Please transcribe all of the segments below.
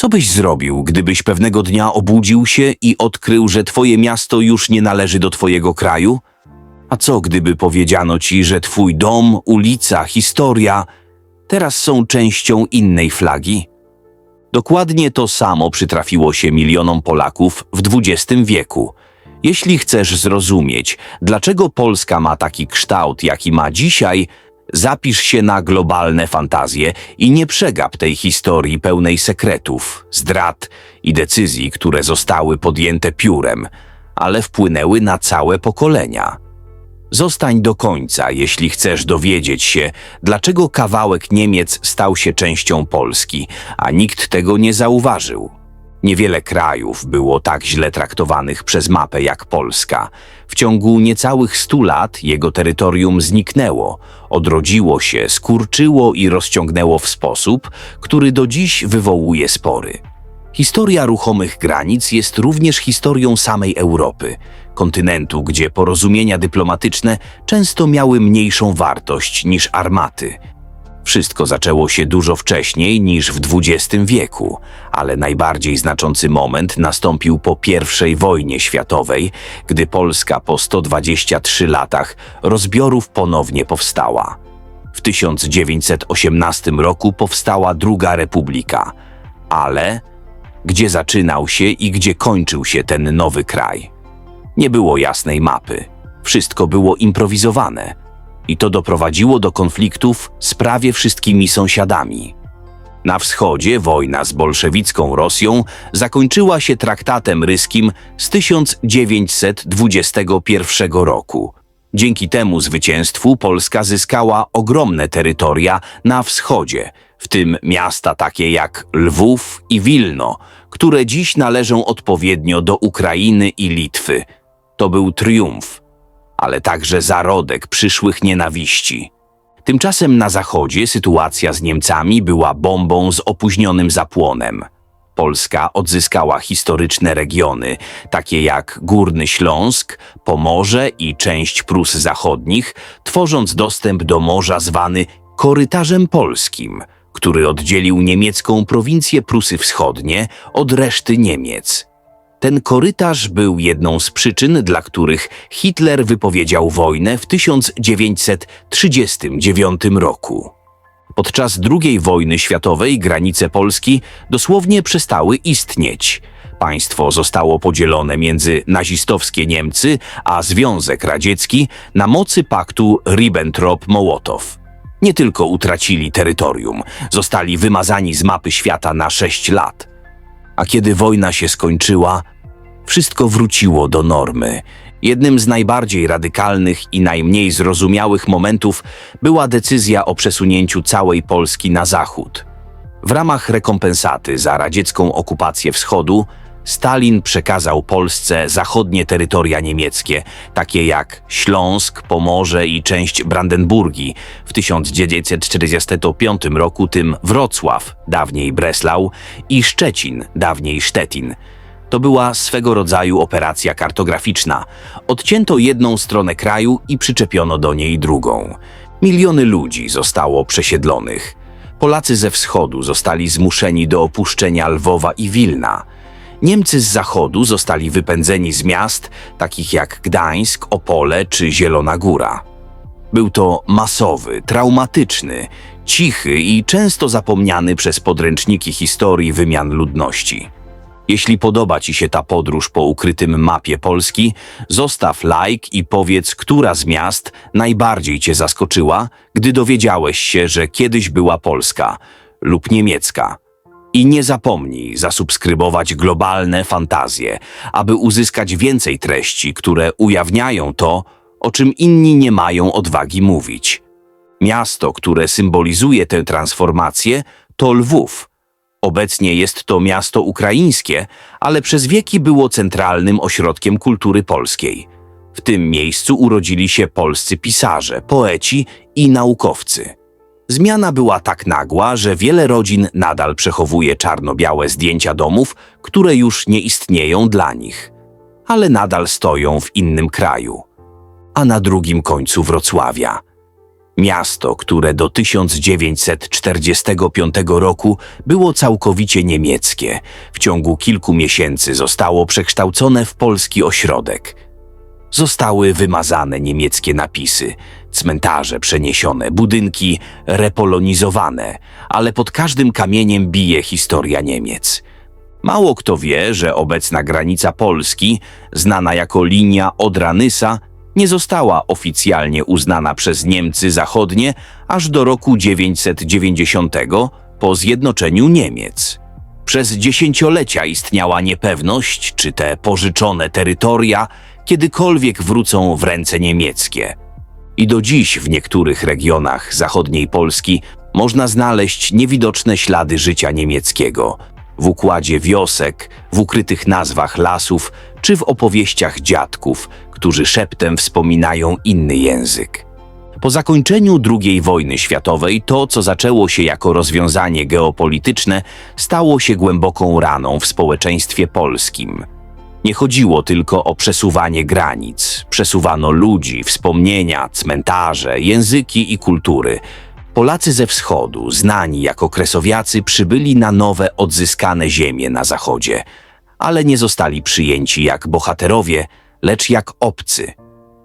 Co byś zrobił, gdybyś pewnego dnia obudził się i odkrył, że twoje miasto już nie należy do twojego kraju? A co gdyby powiedziano ci, że twój dom, ulica, historia teraz są częścią innej flagi? Dokładnie to samo przytrafiło się milionom Polaków w XX wieku. Jeśli chcesz zrozumieć, dlaczego Polska ma taki kształt, jaki ma dzisiaj, zapisz się na globalne fantazje i nie przegap tej historii pełnej sekretów, zdrad i decyzji, które zostały podjęte piórem, ale wpłynęły na całe pokolenia. Zostań do końca, jeśli chcesz dowiedzieć się, dlaczego kawałek Niemiec stał się częścią Polski, a nikt tego nie zauważył. Niewiele krajów było tak źle traktowanych przez mapę jak Polska. W ciągu niecałych stu lat jego terytorium zniknęło, odrodziło się, skurczyło i rozciągnęło w sposób, który do dziś wywołuje spory. Historia ruchomych granic jest również historią samej Europy, kontynentu, gdzie porozumienia dyplomatyczne często miały mniejszą wartość niż armaty. Wszystko zaczęło się dużo wcześniej niż w XX wieku, ale najbardziej znaczący moment nastąpił po I wojnie światowej, gdy Polska po 123 latach rozbiorów ponownie powstała. W 1918 roku powstała Druga Republika, ale gdzie zaczynał się i gdzie kończył się ten nowy kraj? Nie było jasnej mapy. Wszystko było improwizowane. I to doprowadziło do konfliktów z prawie wszystkimi sąsiadami. Na wschodzie wojna z bolszewicką Rosją zakończyła się traktatem ryskim z 1921 roku. Dzięki temu zwycięstwu Polska zyskała ogromne terytoria na wschodzie, w tym miasta takie jak Lwów i Wilno, które dziś należą odpowiednio do Ukrainy i Litwy. To był triumf, ale także zarodek przyszłych nienawiści. Tymczasem na zachodzie sytuacja z Niemcami była bombą z opóźnionym zapłonem. Polska odzyskała historyczne regiony, takie jak Górny Śląsk, Pomorze i część Prus Zachodnich, tworząc dostęp do morza zwany Korytarzem Polskim, który oddzielił niemiecką prowincję Prusy Wschodnie od reszty Niemiec. Ten korytarz był jedną z przyczyn, dla których Hitler wypowiedział wojnę w 1939 roku. Podczas II wojny światowej granice Polski dosłownie przestały istnieć. Państwo zostało podzielone między nazistowskie Niemcy a Związek Radziecki na mocy paktu Ribbentrop-Mołotow. Nie tylko utracili terytorium, zostali wymazani z mapy świata na sześć lat. A kiedy wojna się skończyła, wszystko wróciło do normy. Jednym z najbardziej radykalnych i najmniej zrozumiałych momentów była decyzja o przesunięciu całej Polski na zachód. W ramach rekompensaty za radziecką okupację wschodu, Stalin przekazał Polsce zachodnie terytoria niemieckie, takie jak Śląsk, Pomorze i część Brandenburgii. W 1945 roku tym Wrocław, dawniej Breslau, i Szczecin, dawniej Sztetin. To była swego rodzaju operacja kartograficzna. Odcięto jedną stronę kraju i przyczepiono do niej drugą. Miliony ludzi zostało przesiedlonych. Polacy ze wschodu zostali zmuszeni do opuszczenia Lwowa i Wilna. Niemcy z zachodu zostali wypędzeni z miast takich jak Gdańsk, Opole czy Zielona Góra. Był to masowy, traumatyczny, cichy i często zapomniany przez podręczniki historii wymian ludności. Jeśli podoba Ci się ta podróż po ukrytym mapie Polski, zostaw like i powiedz, która z miast najbardziej Cię zaskoczyła, gdy dowiedziałeś się, że kiedyś była polska lub niemiecka. I nie zapomnij zasubskrybować globalne fantazje, aby uzyskać więcej treści, które ujawniają to, o czym inni nie mają odwagi mówić. Miasto, które symbolizuje tę transformację, to Lwów. Obecnie jest to miasto ukraińskie, ale przez wieki było centralnym ośrodkiem kultury polskiej. W tym miejscu urodzili się polscy pisarze, poeci i naukowcy. Zmiana była tak nagła, że wiele rodzin nadal przechowuje czarno-białe zdjęcia domów, które już nie istnieją dla nich, ale nadal stoją w innym kraju, a na drugim końcu Wrocławia. Miasto, które do 1945 roku było całkowicie niemieckie, w ciągu kilku miesięcy zostało przekształcone w polski ośrodek. Zostały wymazane niemieckie napisy, cmentarze przeniesione, budynki repolonizowane, ale pod każdym kamieniem bije historia Niemiec. Mało kto wie, że obecna granica Polski, znana jako linia Odra-Nysa, nie została oficjalnie uznana przez Niemcy Zachodnie aż do roku 990 po zjednoczeniu Niemiec. Przez dziesięciolecia istniała niepewność, czy te pożyczone terytoria kiedykolwiek wrócą w ręce niemieckie. I do dziś w niektórych regionach zachodniej Polski można znaleźć niewidoczne ślady życia niemieckiego w układzie wiosek, w ukrytych nazwach lasów czy w opowieściach dziadków, którzy szeptem wspominają inny język. Po zakończeniu II wojny światowej to, co zaczęło się jako rozwiązanie geopolityczne, stało się głęboką raną w społeczeństwie polskim. Nie chodziło tylko o przesuwanie granic, przesuwano ludzi, wspomnienia, cmentarze, języki i kultury. Polacy ze wschodu, znani jako kresowiacy, przybyli na nowe, odzyskane ziemie na zachodzie, ale nie zostali przyjęci jak bohaterowie, lecz jak obcy.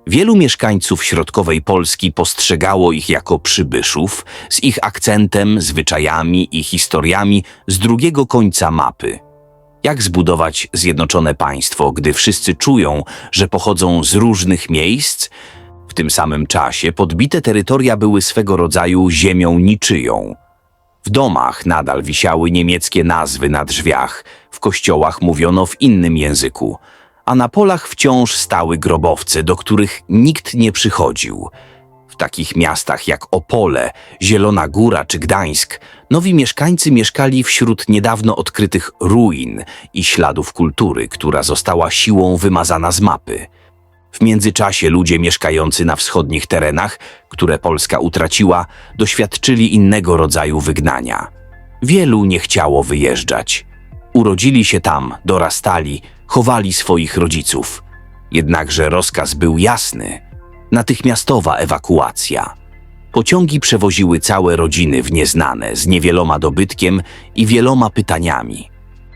Wielu mieszkańców środkowej Polski postrzegało ich jako przybyszów, z ich akcentem, zwyczajami i historiami z drugiego końca mapy. Jak zbudować zjednoczone państwo, gdy wszyscy czują, że pochodzą z różnych miejsc? W tym samym czasie podbite terytoria były swego rodzaju ziemią niczyją. W domach nadal wisiały niemieckie nazwy na drzwiach, w kościołach mówiono w innym języku, a na polach wciąż stały grobowce, do których nikt nie przychodził. Takich miastach jak Opole, Zielona Góra czy Gdańsk, nowi mieszkańcy mieszkali wśród niedawno odkrytych ruin i śladów kultury, która została siłą wymazana z mapy. W międzyczasie ludzie mieszkający na wschodnich terenach, które Polska utraciła, doświadczyli innego rodzaju wygnania. Wielu nie chciało wyjeżdżać. Urodzili się tam, dorastali, chowali swoich rodziców. Jednakże rozkaz był jasny natychmiastowa ewakuacja. Pociągi przewoziły całe rodziny w nieznane, z niewieloma dobytkiem i wieloma pytaniami.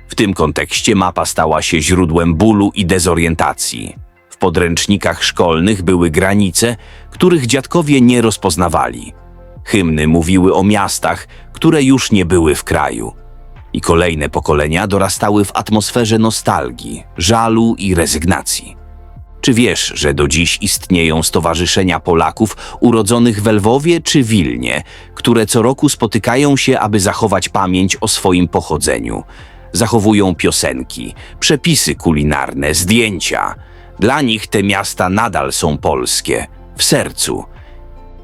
W tym kontekście mapa stała się źródłem bólu i dezorientacji. W podręcznikach szkolnych były granice, których dziadkowie nie rozpoznawali. Hymny mówiły o miastach, które już nie były w kraju. I kolejne pokolenia dorastały w atmosferze nostalgii, żalu i rezygnacji. Czy wiesz, że do dziś istnieją stowarzyszenia Polaków urodzonych w Lwowie czy Wilnie, które co roku spotykają się, aby zachować pamięć o swoim pochodzeniu? Zachowują piosenki, przepisy kulinarne, zdjęcia. Dla nich te miasta nadal są polskie, w sercu.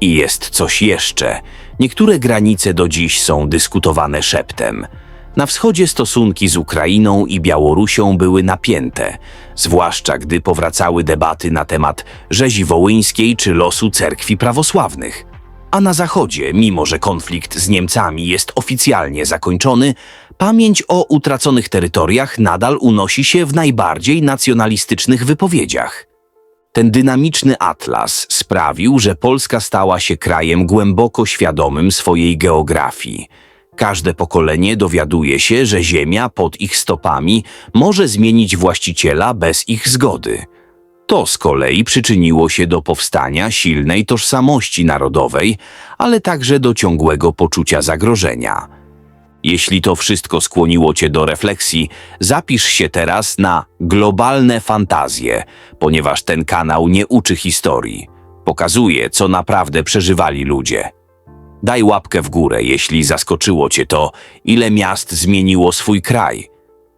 I jest coś jeszcze. Niektóre granice do dziś są dyskutowane szeptem. Na wschodzie stosunki z Ukrainą i Białorusią były napięte, zwłaszcza gdy powracały debaty na temat rzezi wołyńskiej czy losu cerkwi prawosławnych. A na zachodzie, mimo że konflikt z Niemcami jest oficjalnie zakończony, pamięć o utraconych terytoriach nadal unosi się w najbardziej nacjonalistycznych wypowiedziach. Ten dynamiczny atlas sprawił, że Polska stała się krajem głęboko świadomym swojej geografii – Każde pokolenie dowiaduje się, że ziemia pod ich stopami może zmienić właściciela bez ich zgody. To z kolei przyczyniło się do powstania silnej tożsamości narodowej, ale także do ciągłego poczucia zagrożenia. Jeśli to wszystko skłoniło cię do refleksji, zapisz się teraz na globalne fantazje, ponieważ ten kanał nie uczy historii. Pokazuje, co naprawdę przeżywali ludzie. Daj łapkę w górę, jeśli zaskoczyło cię to, ile miast zmieniło swój kraj.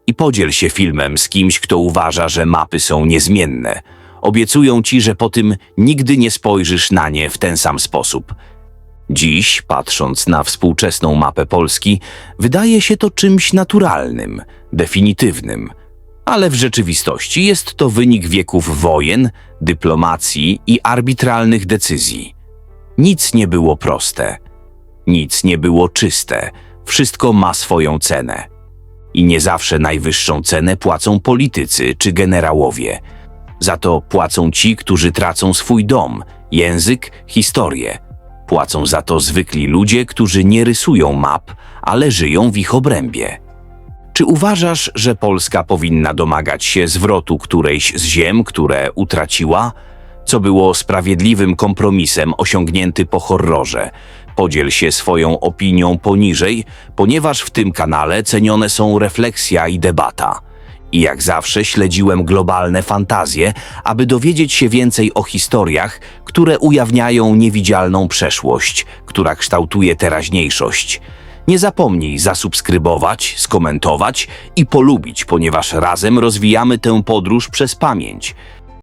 I podziel się filmem z kimś, kto uważa, że mapy są niezmienne. Obiecują ci, że po tym nigdy nie spojrzysz na nie w ten sam sposób. Dziś, patrząc na współczesną mapę Polski, wydaje się to czymś naturalnym, definitywnym. Ale w rzeczywistości jest to wynik wieków wojen, dyplomacji i arbitralnych decyzji. Nic nie było proste. Nic nie było czyste, wszystko ma swoją cenę. I nie zawsze najwyższą cenę płacą politycy czy generałowie. Za to płacą ci, którzy tracą swój dom, język, historię. Płacą za to zwykli ludzie, którzy nie rysują map, ale żyją w ich obrębie. Czy uważasz, że Polska powinna domagać się zwrotu którejś z ziem, które utraciła? Co było sprawiedliwym kompromisem osiągnięty po horrorze? Podziel się swoją opinią poniżej, ponieważ w tym kanale cenione są refleksja i debata. I jak zawsze śledziłem globalne fantazje, aby dowiedzieć się więcej o historiach, które ujawniają niewidzialną przeszłość, która kształtuje teraźniejszość. Nie zapomnij zasubskrybować, skomentować i polubić, ponieważ razem rozwijamy tę podróż przez pamięć.